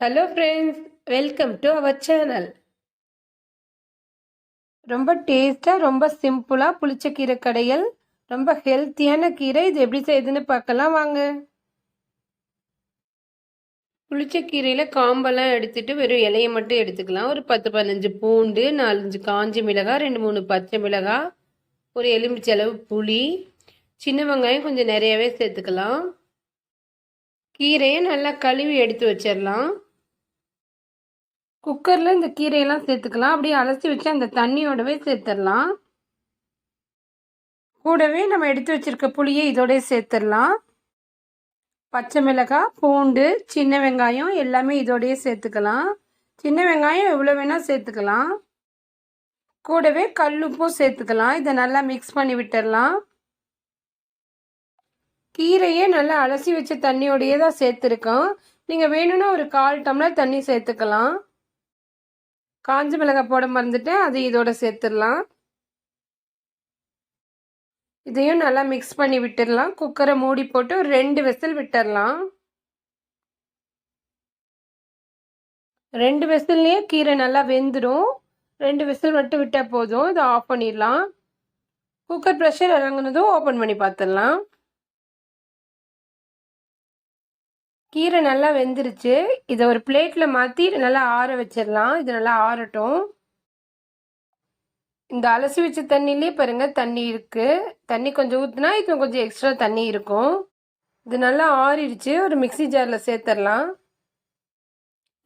Hello friends welcome to our channel ரொம்ப டேஸ்ட்டாக ரொம்ப சிம்பிளாக புளிச்ச கீரை கடையில் ரொம்ப ஹெல்த்தியான கீரை இது எப்படி செய்யுதுன்னு பார்க்கலாம் வாங்க. புளிச்ச கீரையில் காம்பெல்லாம் எடுத்துட்டு வெறும் இலையை மட்டும் எடுத்துக்கலாம். ஒரு பத்து பதினஞ்சு பூண்டு நாலஞ்சு காஞ்சி மிளகாய் ரெண்டு மூணு பச்சை மிளகாய் ஒரு எலுமிச்சை அளவு புளி சின்ன வெங்காயம் கொஞ்சம் நிறையவே சேர்த்துக்கலாம். கீரையை நல்லா கழுவி எடுத்து வச்சிடலாம் குக்கரில் இந்த கீரையெல்லாம் சேர்த்துக்கலாம். அப்படியே அலசி வச்சு அந்த தண்ணியோடவே சேர்த்துடலாம் கூடவே நம்ம எடுத்து வச்சிருக்க புளியை இதோடய சேர்த்துடலாம் பச்சை மிளகாய் பூண்டு சின்ன வெங்காயம் எல்லாமே இதோடய சேர்த்துக்கலாம். சின்ன வெங்காயம் எவ்வளோ வேணால் சேர்த்துக்கலாம். கூடவே கல்லுப்பும் சேர்த்துக்கலாம். இதை நல்லா மிக்ஸ் பண்ணி விட்டுடலாம் கீரையே நல்லா அலசி வச்ச தண்ணியோடையே தான் சேர்த்துருக்கோம். நீங்கள் வேணும்னா ஒரு கால் டம்ளர் தண்ணி சேர்த்துக்கலாம். காஞ்ச மிளகாய் போட மறந்துட்டேன். அது இதோட சேர்த்துடலாம். இதையும் நல்லா மிக்ஸ் பண்ணி விட்டுடலாம். குக்கரை மூடி போட்டு ஒரு ரெண்டு விசில் விட்டுடலாம். ரெண்டு விசில்லையே கீரை நல்லா வெந்துடும் ரெண்டு விசில் மட்டும் விட்டால் போதும். இதை ஆஃப் பண்ணிடலாம். குக்கர் ப்ரெஷர் இறங்குனதும் ஓப்பன் பண்ணி பார்த்துடலாம். கீரை நல்லா வெந்துருச்சு. இதை ஒரு பிளேட்டில் மாற்றி நல்லா ஆற வச்சிடலாம். இது நல்லா ஆறட்டும். இந்த அலசி வச்ச தண்ணிலேயே பாருங்க தண்ணி இருக்குது தண்ணி கொஞ்சம் ஊற்றுனா இது கொஞ்சம் எக்ஸ்ட்ரா தண்ணி இருக்கும். இது நல்லா ஆறிடுச்சு. ஒரு மிக்சி ஜாரில் சேர்த்துடலாம்.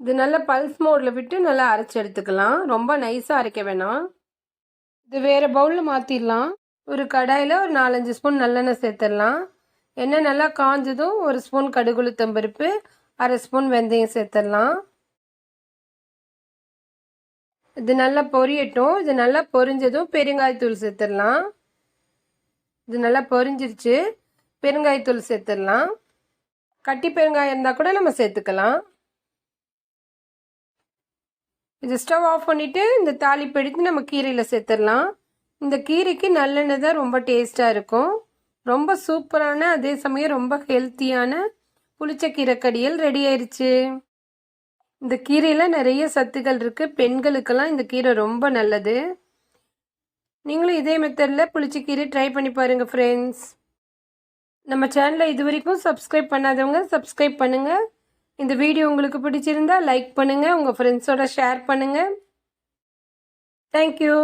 இது நல்லா பல்ஸ் மோடில் விட்டு நல்லா அரைச்சி எடுத்துக்கலாம். ரொம்ப நைஸாக அரைக்க வேணாம். இது வேறு பவுலில் மாற்றிடலாம் ஒரு கடாயில் ஒரு நாலஞ்சு ஸ்பூன் நல்லெண்ணெய் சேர்த்துடலாம். எண்ணெய் நல்லா காஞ்சதும் ஒரு ஸ்பூன் கடுகுளுத்தம்பருப்பு அரை ஸ்பூன் வெந்தயம் சேர்த்துடலாம். இது நல்லா பொரியட்டும். இது நல்லா பொரிஞ்சதும் பெருங்காயத்தூள் சேர்த்துடலாம். இது நல்லா பொரிஞ்சிருச்சு. பெருங்காயத்தூள் சேர்த்துடலாம். கட்டி பெருங்காயம் இருந்தால் கூட நம்ம சேர்த்துக்கலாம். இது ஸ்டவ் ஆஃப் பண்ணிவிட்டு இந்த தாளிப்பு எடுத்து நம்ம கீரையில் சேர்த்துடலாம். இந்த கீரைக்கு நல்லெண்ணெய் தான் ரொம்ப டேஸ்ட்டாக இருக்கும். ரொம்ப சூப்பரான அதே சமயம் ரொம்ப ஹெல்த்தியான புளிச்ச கீரைக்கடியல் ரெடி ஆயிடுச்சு இந்த கீரையில் நிறைய சத்துக்கள் இருக்குது பெண்களுக்கெல்லாம் இந்த கீரை ரொம்ப நல்லது. நீங்களும் இதே மெத்தடில் புளிச்சக்கீரை ட்ரை பண்ணி பாருங்கள் ஃப்ரெண்ட்ஸ் நம்ம சேனலை இது வரைக்கும் சப்ஸ்கிரைப் பண்ணாதவங்க சப்ஸ்கிரைப் பண்ணுங்கள் இந்த வீடியோ உங்களுக்கு பிடிச்சிருந்தா லைக் பண்ணுங்கள் உங்கள் ஃப்ரெண்ட்ஸோட ஷேர் பண்ணுங்கள் தேங்க்யூ